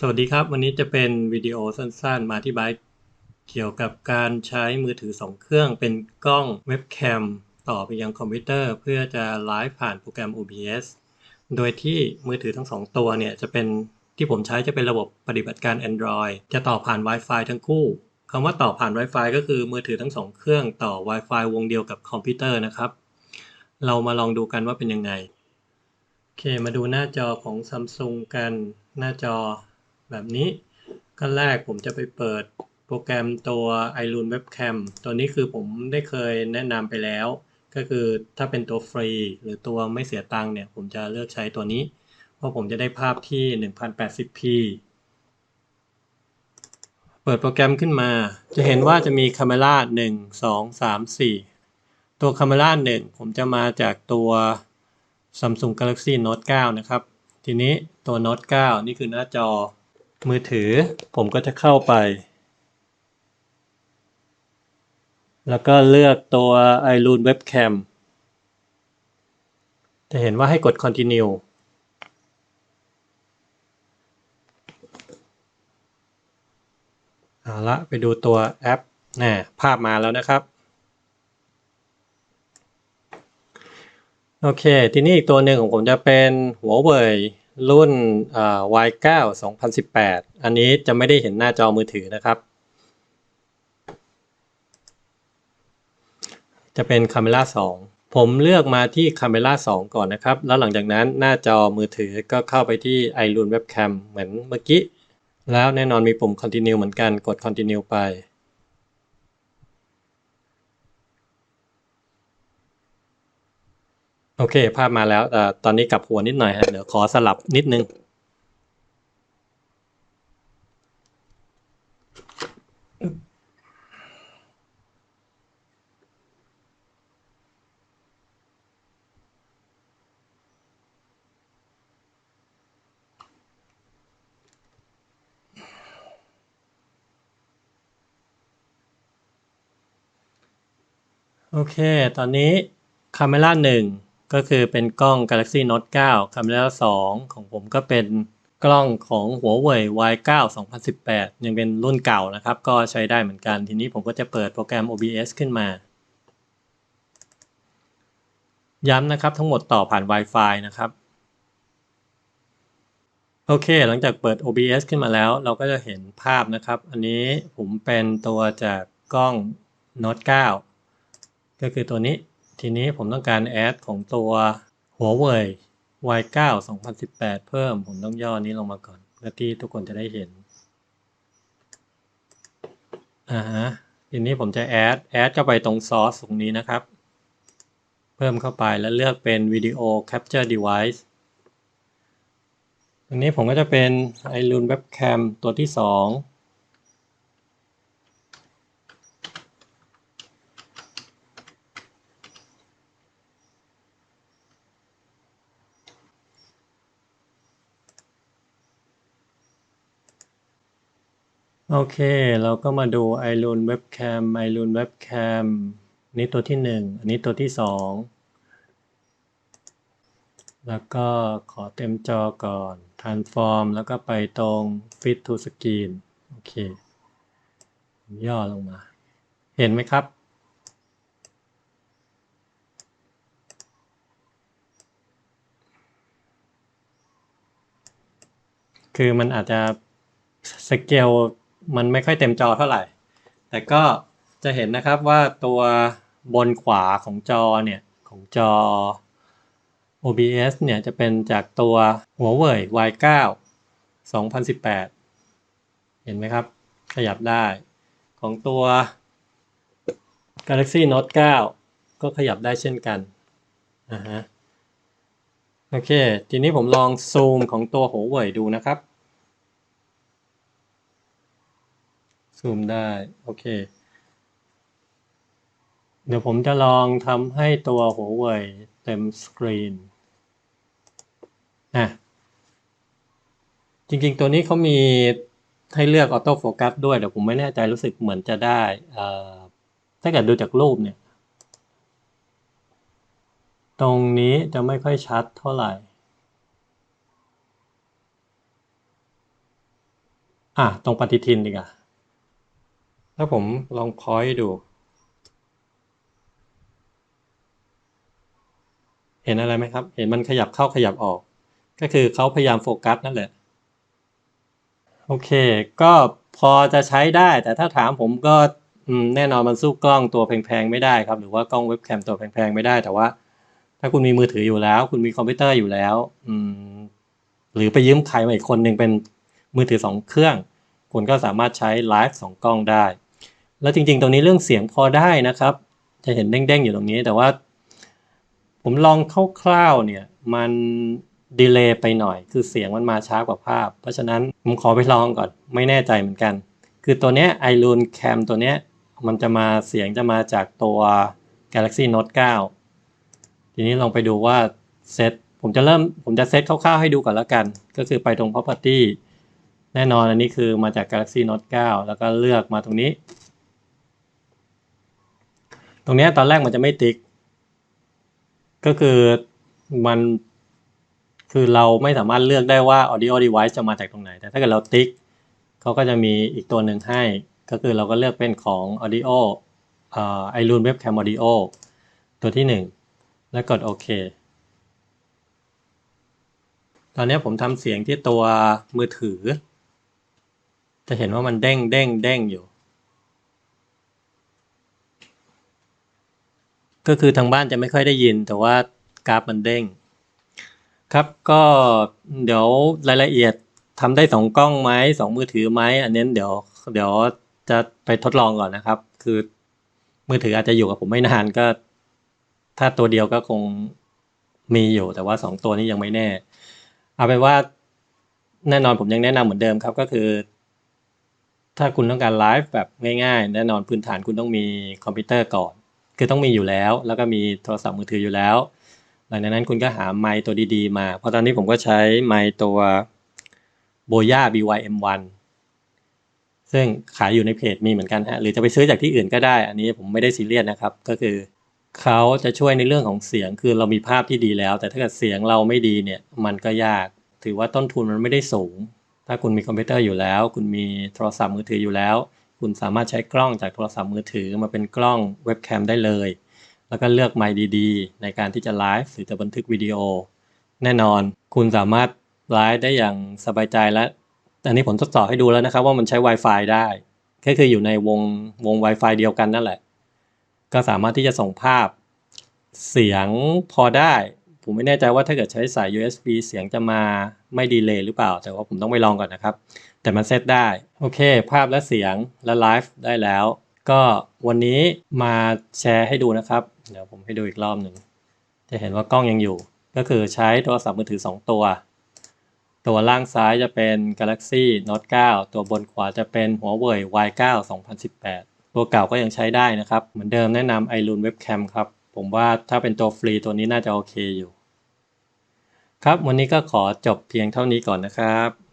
สวัสดีครับ วันนี้จะเป็นวิดีโอสั้นๆ มาอธิบายเกี่ยวกับการใช้มือถือ 2 เครื่องเป็นกล้องเว็บแคมต่อไปยังคอมพิวเตอร์ เพื่อจะไลฟ์ผ่านโปรแกรม OBS โดยที่มือถือทั้ง 2 ตัวเนี่ย จะเป็นที่ผมใช้จะเป็นระบบปฏิบัติการ Android จะต่อผ่าน Wi-Fi ทั้งคู่คำว่าต่อผ่าน Wi-Fi ก็คือมือถือทั้ง 2 เครื่องต่อ Wi-Fi วงเดียวกับคอมพิวเตอร์นะครับ เรามาลองดูกันว่าเป็นยังไงโอเคมาดูหน้าจอของ Samsung กันหน้าจอ แบบนี้ขั้นแรกผมจะไปเปิดโปรแกรมตัว iRun Webcam ตัวนี้คือผมได้เคยแนะนำไปแล้ว ก็คือถ้าเป็นตัวฟรี หรือตัวไม่เสียตังค์เนี่ย ผมจะเลือกใช้ตัวนี้ เพราะผมจะได้ภาพที่ 1080p เปิดโปรแกรมขึ้นมา จะเห็นว่าจะมี Camera 1 2 3 4 ตัว Camera 1 ผมจะมาจากตัว Samsung Galaxy Note 9 นะครับ ทีนี้ตัว Note 9 นี่คือหน้าจอ มือถือผมก็จะเข้าไป แล้วก็เลือกตัว iRun Webcam จะเห็นว่าให้กด continue เอาละไปดูตัวแอปน่ภาพมาแล้วนะครับ โอเค ทีนี้อีกตัวหนึ่งของผมจะเป็นหัวเว่ย รุ่น Y9 2018 อันนี้จะไม่ได้เห็นหน้าจอมือถือนะครับ จะเป็น Camera 2 ผมเลือกมาที่ Camera 2 ก่อนนะครับ แล้วหลังจากนั้นหน้าจอมือถือก็เข้าไปที่ iRun Webcam เหมือนเมื่อกี้ แล้วแน่นอนมีปุ่ม Continue เหมือนกัน กด Continue ไป โอเค ภาพมาแล้วแต่ตอนนี้กลับหัวนิดหน่อยฮะเดี๋ยวขอสลับนิดนึง โอเค ตอนนี้คาเมล่าหนึ่ง ก็คือเป็นกล้อง Galaxy Note 9 Camera 2 ของผมก็เป็นกล้องของหัวเว่ย Y9 2018 ยังเป็นรุ่นเก่านะครับ ก็ใช้ได้เหมือนกัน ทีนี้ผมก็จะเปิดโปรแกรม OBS ขึ้นมา ย้ำนะครับทั้งหมดต่อผ่าน Wi-Fi นะครับ โอเค หลังจากเปิด OBS ขึ้นมาแล้ว เราก็จะเห็นภาพนะครับ อันนี้ผมเป็นตัวจากกล้อง Note 9 ก็คือตัวนี้ ทีนี้ผมต้องการแอดของตัวหัวเว่ย Y9 2018 เพิ่ม ผมต้องย่อนี้ลงมาก่อนเพื่อที่ทุกคนจะได้เห็น อ่าฮะ ทีนี้ผมจะแอด แอดเข้าไปตรงซอสตรงนี้นะครับ เพิ่มเข้าไปแล้วเลือกเป็นวิดีโอ Capture Device ตรงนี้ผมก็จะเป็น iRun Webcam ตัวที่ 2 โอเค เราก็มาดู iRun Webcam iRun Webcam นี่ตัวที่หนึ่งอันนี้ตัวที่สองแล้วก็ขอเต็มจอก่อน Transform แล้วก็ไปตรง Fit to Screen โอเค ย่อลงมา เห็นไหมครับ คือมันอาจจะสเกล มันไม่ค่อยเต็มจอเท่าไหร่ แต่ก็จะเห็นนะครับว่าตัวบนขวาของจอเนี่ยของจอ OBS เนี่ยจะเป็นจากตัวหัวเว่ย Y9 2018 เห็นไหมครับ ขยับได้ของตัว Galaxy Note 9 ก็ขยับได้เช่นกันนะฮะโอเค ทีนี้ผมลองซูมของตัวหัวเว่ยดูนะครับ ซูมได้ โอเค เดี๋ยวผมจะลองทำให้ตัวหัวเว่ยเต็มสกรีนนะจริงๆ ตัวนี้เขามีให้เลือกออโต้โฟกัสด้วยแต่ผมไม่แน่ใจรู้สึกเหมือนจะได้ถ้าเกิดดูจากรูปเนี่ย ตรงนี้จะไม่ค่อยชัดเท่าไหร่ อะ ตรงปฏิทินดีกว่า ถ้าผมลองพอยดู เห็นอะไรไหมครับ เห็นมันขยับเข้าขยับออก ก็คือเขาพยายามโฟกัสนั่นแหละ โอเค ก็พอจะใช้ได้ แต่ถ้าถามผมก็แน่นอนมันสู้กล้องตัวแพงๆไม่ได้ครับ หรือว่ากล้องเว็บแคมตัวแพงๆไม่ได้ แต่ว่า ถ้าคุณมีมือถืออยู่แล้ว คุณมีคอมพิวเตอร์อยู่แล้ว อืม หรือไปยืมใครมาอีกคนหนึ่งเป็นมือถือสองเครื่อง คุณก็สามารถใช้ไลฟ์สองกล้องได้ แล้วจริงๆ ตรงนี้เรื่องเสียงพอได้นะครับ จะเห็นเด้งๆ อยู่ตรงนี้ แต่ว่า ผมลองคร่าวๆ เนี่ย มันดีเลย์ไปหน่อย คือเสียงมันมาช้ากว่าภาพ เพราะฉะนั้นผมขอไปลองก่อน ไม่แน่ใจเหมือนกัน คือตัวเนี้ย iRune Cam ตัวเนี้ย มันจะมาเสียงจะมาจากตัว Galaxy Note 9 ทีนี้ลองไปดูว่าเซตผมจะเริ่ม ผมจะเซตคร่าวๆ ให้ดูก่อนแล้วกัน ก็คือไปตรง property แน่นอนอันนี้คือมาจาก Galaxy Note 9 แล้วก็เลือกมาตรงนี้ ตรงนี้ตอนแรกมันจะไม่ติ๊ก ก็คือมันคือเราไม่สามารถเลือกได้ว่า audio device จะมาจากตรงไหน แต่ถ้าเกิดเราติ๊กเขาก็จะมีอีกตัวหนึ่งให้ ก็คือเราก็เลือกเป็นของ audio เอ่อ iRune Webcam Audio ตัวที่หนึ่งแล้วกดโอเคตอนนี้ผมทำเสียงที่ตัวมือถือ จะเห็นว่ามันเด้งเด้งเด้งอยู่ ก็คือทางบ้านจะไม่ค่อยได้ยิน แต่ว่ากราฟมันเด้ง ครับก็เดี๋ยวรายละเอียดทำได้สองกล้องไหมสองมือถือไหมอันนี้เดี๋ยวเดี๋ยวจะไปทดลองก่อนนะครับ คือมือถืออาจจะอยู่กับผมไม่นานก็ ถ้าตัวเดียวก็คงมีอยู่แต่ว่าสองตัวนี้ยังไม่แน่ เอาเป็นว่าแน่นอนผมยังแนะนำเหมือนเดิมครับก็คือ ถ้าคุณต้องการไลฟ์แบบง่ายๆ แน่นอนพื้นฐานคุณต้องมีคอมพิวเตอร์ก่อน คือต้องมีอยู่แล้ว แล้วก็มีโทรศัพท์มือถืออยู่แล้ว หลังจากนั้นคุณก็หาไมค์ตัวดีๆ มา เพราะตอนนี้ผมก็ใช้ไมค์ตัว Boya BYM1 ซึ่งขายอยู่ในเพจมีเหมือนกันฮะ หรือจะไปซื้อจากที่อื่นก็ได้ อันนี้ผมไม่ได้ซีเรียสนะครับ ก็คือเขาจะช่วยในเรื่องของเสียง คือเรามีภาพที่ดีแล้ว แต่ถ้าเกิดเสียงเราไม่ดีเนี่ย มันก็ยาก ถือว่าต้นทุนมันไม่ได้สูง ถ้าคุณมีคอมพิวเตอร์อยู่แล้ว คุณมีโทรศัพท์มือถืออยู่แล้ว คุณสามารถใช้กล้องจากโทรศัพท์มือถือมาเป็นกล้องเว็บแคมได้เลย แล้วก็เลือกไมค์ดีๆ ในการที่จะไลฟ์หรือจะบันทึกวิดีโอ แน่นอนคุณสามารถไลฟ์ได้อย่างสบายใจและอันนี้ผมทดสอบให้ดูแล้วนะครับว่ามันใช้ Wi-Fi ได้ก็คืออยู่ในวงวง Wi-Fi เดียวกันนั่นแหละ ก็สามารถที่จะส่งภาพเสียงพอได้ ผมไม่แน่ใจว่าถ้าเกิดใช้สาย USB เสียงจะมาไม่ดีเลย์หรือเปล่า แต่ว่าผมต้องไปลองก่อนนะครับ แต่มันเซตได้ โอเค ภาพและเสียงและไลฟ์ได้แล้ว ก็วันนี้มาแชร์ให้ดูนะครับ เดี๋ยวผมให้ดูอีกรอบหนึ่ง จะเห็นว่ากล้องยังอยู่ ก็คือใช้โทรศัพท์มือถือ 2 ตัว ตัวล่างซ้ายจะเป็น Galaxy Note 9 ตัวบนขวาจะเป็น Huawei Y9 2018 ตัวเก่าก็ยังใช้ได้นะครับ เหมือนเดิมแนะนำ iRune Webcam ครับผมว่าถ้าเป็นตัวฟรีตัวนี้น่าจะโอเคอยู่ ครับ วันนี้ก็ขอจบเพียงเท่านี้ก่อนนะครับ